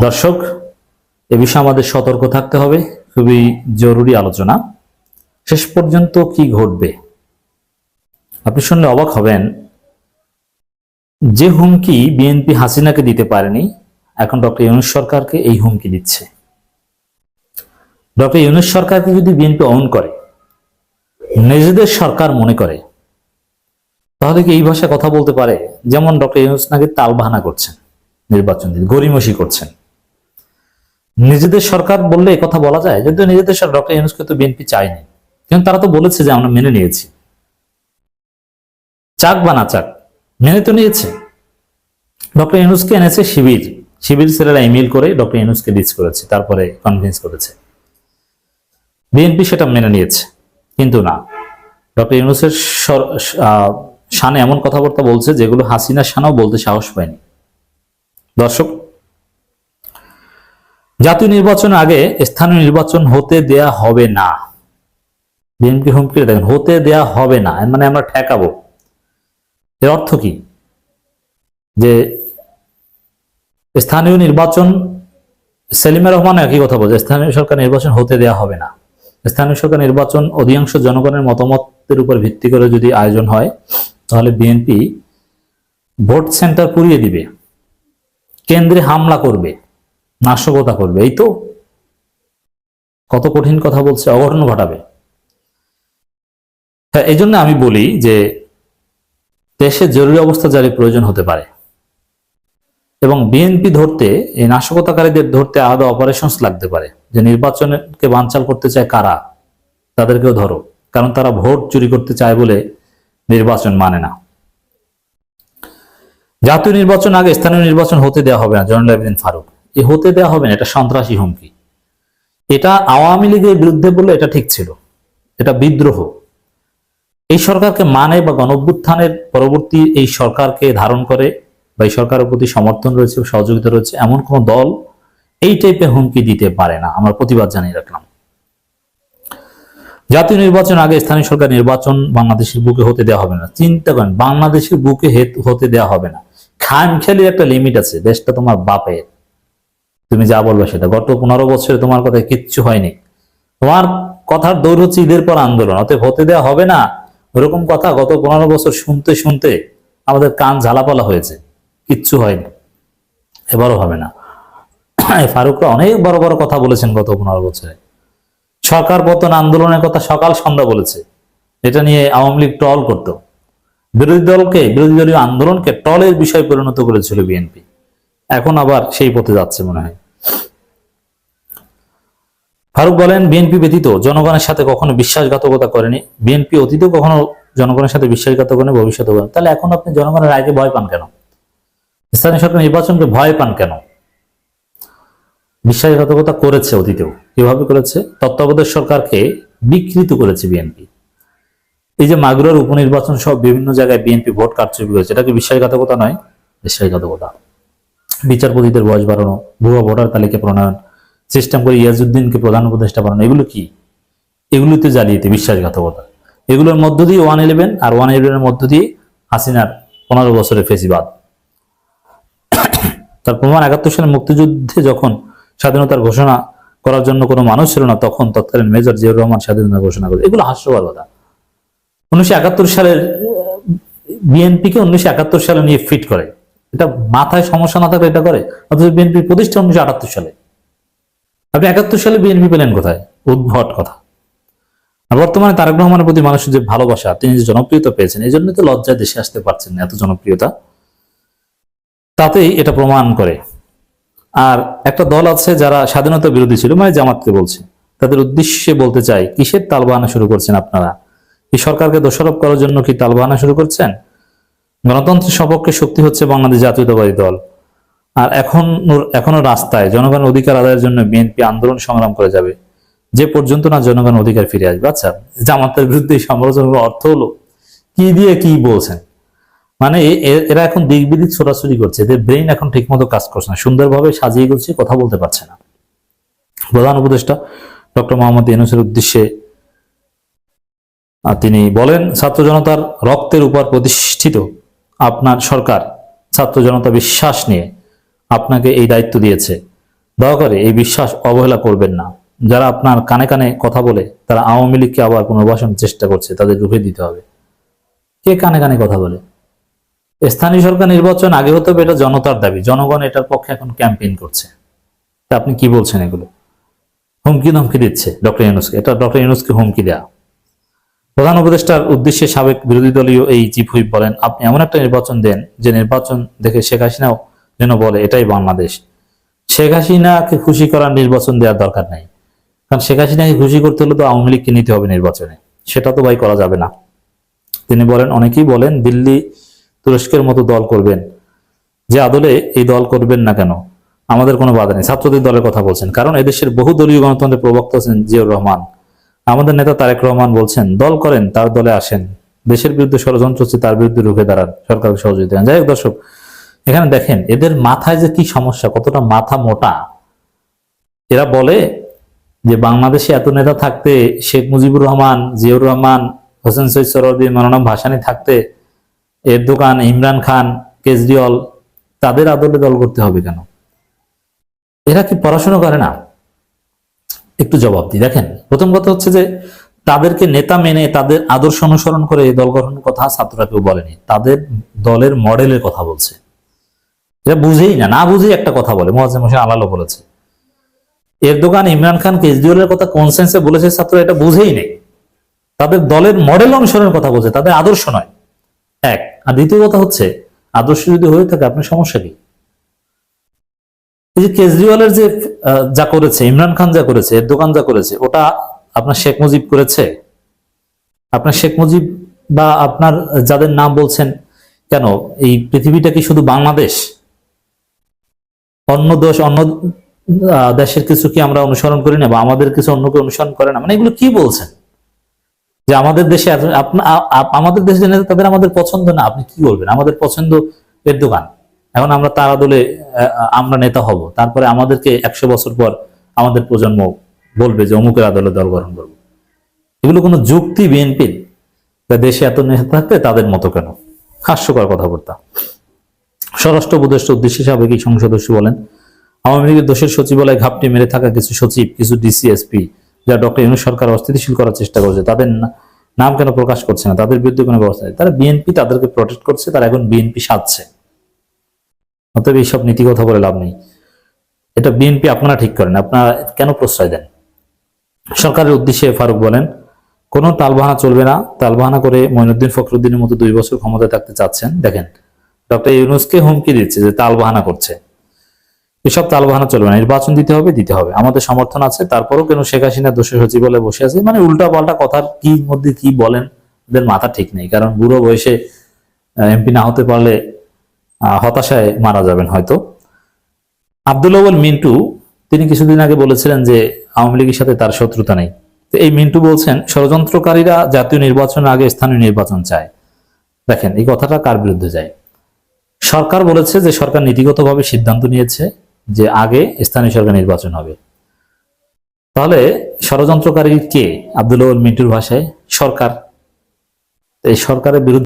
দর্শক, এ বিষয়ে আমাদের সতর্ক থাকতে হবে। খুবই জরুরি আলোচনা। শেষ পর্যন্ত কি ঘটবে? আপনি শুনলে অবাক হবেন, যে হুমকি বিএনপি হাসিনাকে দিতে পারেনি, এখন ডক্টর ইউনুস সরকারকে এই হুমকি দিচ্ছে। ডক্টর ইউনুস সরকারকে যদি বিএনপি অন করে, নিজেদের সরকার মনে করে, তাহলে কি এই ভাষায় কথা বলতে পারে? যেমন ডক্টর ইউনুস নাকি তালবাহানা করছেন, নির্বাচন দিন গরিমসি করছেন। নিজেদের সরকার বললে কথা বলা যায়, যদিও নিজেদের সরকার ডক্টর ইউনুসকে তো বিএনপি চায়নি। কিন্তু তারা তো বলেছে যে আমরা মেনে নিয়েছি। চাক বা না চাক, মেনে তো নিয়েছে। ডক্টর ইউনুসকে এনেছে শিবির। শিবির ছেলেরা ইমেল করে ডক্টর ইউনুসকে ডিচ করেছে, তারপরে কনভিন্স করেছে। বিএনপি সেটা মেনে নিয়েছে, কিন্তু না। ডক্টর ইউনুসের শানে এমন কথাবার্তা বলছে যেগুলো হাসিনা শানাও বলতে সাহস পায়নি। দর্শক জাতীয় নির্বাচন আগে স্থানীয় নির্বাচন হতে দেয়া হবে না। বিএনপি হুমকি, দেখেন, হতে দেয়া হবে না। মানে আমরা ঠেকাবো। এর অর্থ কি? যে স্থানীয় নির্বাচন, সেলিমা রহমান একই কথা বলছে স্থানীয় সরকার নির্বাচন হতে দেয়া হবে না। স্থানীয় সরকার নির্বাচন অধিকাংশ জনগণের মতামতের উপর ভিত্তি করে যদি আয়োজন হয়, তাহলে বিএনপি ভোট সেন্টার পুড়িয়ে দিবে। কেন্দ্রে হামলা করবে। নাশকতা করবে। এই তো কত কঠিন কথা বলছে, অঘটন ঘটাবে। হ্যাঁ এই জন্য আমি বলি যে দেশে জরুরি অবস্থা জারি প্রয়োজন হতে পারে। এবং বিএনপি ধরতে, এই নাশকতাকারীদের ধরতে আলাদা অপারেশনস লাগতে পারে। যে নির্বাচনকে বানচাল করতে চায় কারা, তাদেরকেও ধরো। কারণ তারা ভোট চুরি করতে চায় বলে নির্বাচন মানে না। জাতীয় নির্বাচন আগে স্থানীয় নির্বাচন হতে দেওয়া হবে না আবেদিন ফারুক। এ হতে দেওয়া হবে না, এটা সন্ত্রাসী হুমকি। এটা আওয়ামী লীগের বিরুদ্ধে বলে এটা ঠিক ছিল। এটা বিদ্রোহ। এই সরকারকে মানে বা গণঅভ্যুত্থানের পরবর্তী এই সরকারকে ধারণ করে বা এই সরকারের প্রতি সমর্থন রয়েছে সহযোগিতা রয়েছে এমন কোন দল এই টাইপের হুমকি দিতে পারে না। আমরা প্রতিবাদ জানিয়ে রাখলাম। জাতীয় নির্বাচন আগে স্থানীয় সরকার নির্বাচন বাংলাদেশের বুকে হতে দেওয়া হবে না। চিন্তা করেন, বাংলাদেশের বুকে হেত- দেওয়া হবে না। খাম খেলির একটা লিমিট আছে, দেশটা তোমার বাপের। তুমি যা বলবে সেটা। গত পনেরো বছরে তোমার কথা কিচ্ছু হয়নি। তোমার কথার দৌড় হচ্ছে ঈদের পর আন্দোলন, অতএব হতে দেওয়া হবে না। ওরকম কথা গত পনেরো বছর শুনতে শুনতে আমাদের কান ঝালাপালা হয়েছে। কিচ্ছু হয়নি। এবারও হবে না। ফারুকরা অনেক বড় বড় কথা বলেছেন গত পনেরো বছরে। সরকার পতন আন্দোলনের কথা সকাল সন্ধ্যা বলেছে। এটা নিয়ে আওয়ামী লীগ টল করত। বিরোধী দলকে, বিরোধী দলীয় আন্দোলনকে টলের বিষয় পরিণত করেছিল বিএনপি। এখন আবার সেই পথে যাচ্ছে মনে হয়। ফারুক বলেন, বিএনপি ব্যতীত জনগণের সাথে কখনো বিশ্বাসঘাতকতা করেনি। বিএনপি অতীতেও কখনো জনগণের সাথে বিশ্বাসঘাতক করেনি ভবিষ্যতে করেন। তাহলে এখন আপনি জনগণের রায়কে ভয় পান কেন? স্থানীয় সরকার নির্বাচনকে ভয় পান কেন? বিশ্বাসঘাতকতা করেছে অতীতেও। কীভাবে করেছে? তত্ত্বাবধায়ক সরকারকে বিকৃত করেছে বিএনপি। এই যে মাগুরার উপনির্বাচন সহ বিভিন্ন জায়গায় বিএনপি ভোট কারচুপি করেছে এটা কি বিশ্বাসঘাতকতা নয়? বিশ্বাসঘাতকতা। বিচারপতিদের বয়স বাড়ানো, ভুয়া ভোটার তালিকা প্রণয়ন সিস্টেম করে ইয়াজউদ্দিনকে প্রধান উপদেষ্টা বানানো, এগুলো কি? এগুলোতে জালিয়াতি, বিশ্বাসঘাতকতা। এগুলোর মধ্য দিয়ে ওয়ান ইলেভেন আর ওয়ান ইলেভেনের মধ্য দিয়ে হাসিনার পনেরো বছরের ফেসিবাদ। তার প্রমাণ একাত্তর সালে মুক্তিযুদ্ধে যখন স্বাধীনতার ঘোষণা করার জন্য কোনো মানুষ ছিল না, তখন তৎকালীন মেজর জিয়াউর রহমান স্বাধীনতা ঘোষণা করে। এগুলো হাস্যকর কথা। উনিশশো একাত্তর সালের বিএনপিকে উনিশশো একাত্তর সালে নিয়ে ফিট করে। এটা মাথায় সমস্যা না থাকলে এটা করে? অথচ বিএনপি প্রতিষ্ঠা উনিশশো আটাত্তর সালে। আপনি একাত্তর সালে বিএনপি পেলেন কোথায়? উদ্ভট কথা। আর বর্তমানে তারেক রহমানের প্রতি মানুষের যে ভালোবাসা, তিনি যে জনপ্রিয়তা পেয়েছেন, এই জন্য তো লজ্জায় দেশে আসতে পারছেন এত জনপ্রিয়তা। তাতেই এটা প্রমাণ করে। আর একটা দল আছে যারা স্বাধীনতা বিরোধী ছিল মানে জামাতকে বলছে। তাদের উদ্দেশ্যে বলতে চাই, কিসের তালবাহানা শুরু করছেন আপনারা? এই সরকারকে দোষারোপ করার জন্য কি তালবাহানা শুরু করছেন? গণতন্ত্রের সপক্ষে শক্তি হচ্ছে বাংলাদেশ জাতীয়তাবাদী দল। আর এখন এখনও রাস্তায় জনগণের অধিকার আদায়ের জন্য বিএনপি আন্দোলন সংগ্রাম করে যাবে। যে পর্যন্ত না জনগণ অধিকার ফিরে আসবে। আচ্ছা জামাতের বিরুদ্ধে সমালোচনার অর্থ হলো, কি দিয়ে কি বলছেন? মানে এরা এখন দিক বিদিক ছোটাছুটি করছে। এদের ব্রেইন এখন ঠিকমতো কাজ করছে না। সুন্দরভাবে সাজিয়ে গুছিয়ে কথা বলতে পারছে না। প্রধান উপদেষ্টা ডক্টর মোহাম্মদ ইউনুসের উদ্দেশ্যে তিনি বলেন, ছাত্র জনতার রক্তের উপর প্রতিষ্ঠিত আপনার সরকার, ছাত্র জনতা বিশ্বাস নিয়ে আপনাকে এই দায়িত্ব দিয়েছে। দয়া করে এই বিশ্বাস অবহেলা করবেন না। যারা আপনার কানে কানে কথা বলে, তারা আওয়ামী লীগকে আবার পুনর্বাসনের চেষ্টা করছে, তাদের রুখে দিতে হবে। কে কানে কানে কথা বলে? স্থানীয় সরকার নির্বাচন আগে হতে হবে, এটা জনতার দাবি। জনগণ এটার পক্ষে এখন ক্যাম্পেইন করছে। তা আপনি কি বলছেন এগুলো? হুমকি ধমকি দিচ্ছে ডক্টর ইউনুসকে। এটা ডক্টর ইউনুসকে হুমকি দেয়া। প্রধান উপদেষ্টার উদ্দেশ্যে সাবেক বিরোধী দলীয় এই চিফ হুইপ বলেন, আপনি এমন একটা নির্বাচন দেন, যে নির্বাচন দেখে শেখ হাসিনাও যেন বলে, এটাই বাংলাদেশ। শেখ হাসিনাকে খুশি করার নির্বাচন দেওয়ার দরকার নাই। কারণ শেখ হাসিনাকে খুশি করতে হলে তো আওয়ামী লীগকে নিতে হবে নির্বাচনে। সেটা তো ভাই করা যাবে না। তিনি বলেন, অনেকেই বলেন, দিল্লি তুরস্কের মতো দল করবেন। যে আদলে এই দল করবেন না কেন? আমাদের কোনো বাধা নেই। ছাত্রদের দলের কথা বলছেন। কারণ এদেশের বহু দলীয় গণতন্ত্রের প্রবক্তা আছেন জিয়াউর রহমান। আমাদের নেতা তারেক রহমান বলছেন, দল করেন, তার দলে আসেন। দেশের বিরুদ্ধে ষড়যন্ত্র হচ্ছে, তার বিরুদ্ধে রুখে দাঁড়ান। সরকারকে সহযোগিতা যাই হোক দর্শক এখানে দেখেন, এদের মাথায় যে কি সমস্যা, কতটা মাথা মোটা? এরা বলে যে বাংলাদেশে এত নেতা থাকতে শেখ মুজিবুর রহমান, জিয়াউর রহমান, হোসেন সৈয়দ সরদি মনোনম ভাসানি থাকতে এর দোকান ইমরান খান, কেজরিওয়াল, তাদের আদলে দল করতে হবে কেন? এরা কি পড়াশোনা করে না? একটু জবাব দিই। দেখেন, প্রথম কথা হচ্ছে যে তাদেরকে নেতা মেনে তাদের আদর্শ অনুসরণ করে দল গঠনের কথা ছাত্ররা কেউ বলেনি। তাদের দলের মডেলের কথা বলছে। এরা বুঝেই না না বুঝেই একটা কথা বলে। মহাজেম হোসেন আলালো বলেছে। এর দোকান ইমরান খান কেজরিওয়ালের কথা কনসেন্সে বলেছে ছাত্র এটা বুঝেই নেই। তাদের দলের মডেল অনুসরণের কথা বলছে, তাদের আদর্শ নয়। এক, আর দ্বিতীয় কথা হচ্ছে, আদর্শ যদি হয়ে থাকে, আপনার সমস্যা কি? এই যে কেজরিওয়ালের যে যা করেছে, ইমরান খান যা করেছে, এর দোকান যা করেছে, ওটা আপনার শেখ মুজিব করেছে? আপনার শেখ মুজিব বা আপনার যাদের নাম বলছেন, কেন? এই পৃথিবীটা কি শুধু বাংলাদেশ? অন্য দেশ অন্য দেশের কিছু কি আমরা অনুসরণ করি না বা আমাদের কিছু অন্যকে অনুসরণ করে না? মানে এগুলো কি বলছেন? যে আমাদের দেশে আমাদের দেশে নেতা তাদের আমাদের পছন্দ না আপনি কি বলবেন? আমাদের পছন্দ এর দোকান। এখন আমরা তার আহ, আমরা নেতা হব। তারপরে আমাদেরকে একশো বছর পর আমাদের প্রজন্ম বলবে যে অমুকের আদলে দল গঠন করব। এগুলো কোনো যুক্তি বিএনপির দেশে এত নেতা থাকতে তাদের মতো কেন? হাস্যকর কথা কথাবার্তা। স্বরাষ্ট্র উপদেষ্টা উদ্দেশ্যে সাবেক সংসদ সদস্য বলেন, আওয়ামী লীগের দোষের সচিবালয়ে ঘাপটি মেরে থাকা কিছু সচিব, কিছু ডিসিএসপি, যা ডক্টর ইউনুস সরকার অস্থিতিশীল করার চেষ্টা করছে, তাদের নাম কেন প্রকাশ করছে না? তাদের বিরুদ্ধে কোনো ব্যবস্থা নেই। তারা বিএনপি তাদেরকে প্রোটেক্ট করছে, তারা এখন বিএনপি সাজছে। অতএব এইসব নীতি কথা বলে লাভ নেই। এটা বিএনপি আপনারা ঠিক করেন, আপনারা কেন প্রশ্রয় দেন? সরকারের উদ্দেশ্যে ফারুক বলেন, কোনো তালবাহানা চলবে না। তালবাহানা করে মঈনুদ্দিন ফখরুদ্দিনের মতো দুই বছর ক্ষমতায় থাকতে চাচ্ছেন। দেখেন ডক্টর ইউনুসকে হুমকি দিচ্ছে যে তালবাহানা করছে। এসব তালবাহানা চলবে না, নির্বাচন দিতে হবে দিতে হবে। আমাদের সমর্থন আছে, তারপরও কেন শেখ হাসিনা দোষী সচিবালয়ে বসে আছে? মানে উল্টা পাল্টা কথার কি মধ্যে কি বলেন এদের মাথা ঠিক নেই। কারণ বুড়ো বয়সে এমপি না হতে পারলে হতাশায় মারা যাবেন হয়তো। আব্দুল আউয়াল মিন্টু, তিনি কিছুদিন আগে বলেছিলেন যে আওয়ামী লীগের সাথে তার শত্রুতা নেই। এই মিন্টু বলছেন, ষড়যন্ত্রকারীরা জাতীয় নির্বাচনের আগে স্থানীয় নির্বাচন চায়। দেখেন, এই কথাটা কার বিরুদ্ধে যায়? সরকার বলেছে যে সরকার নীতিগতভাবে সিদ্ধান্ত নিয়েছে যে আগে স্থানীয় সরকার নির্বাচন হবে। তাহলে ষড়যন্ত্রকারী কে? আব্দুল মিন্টুর ভাষায় সরকার। এই সরকারের বিরুদ্ধে